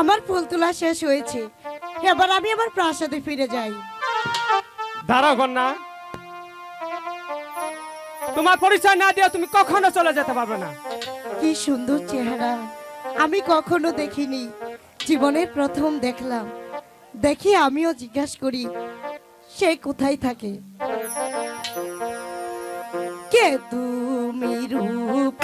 আমার ফুল তোলা শেষ হয়েছে। এবার আমি আমার প্রাসাদে ফিরে যাই। দাঁড়াও কন্যা। তোমার পরিচয় না দিয়ে তুমি কখনো চলে যেতে পারবে না। কি সুন্দর চেহারা। আমি কখনো দেখিনি। জীবনের প্রথম দেখলাম। দেখি আমিও জিজ্ঞাসা করি সে কোথায় থাকে? কে তুমি রূপের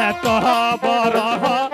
এত বড়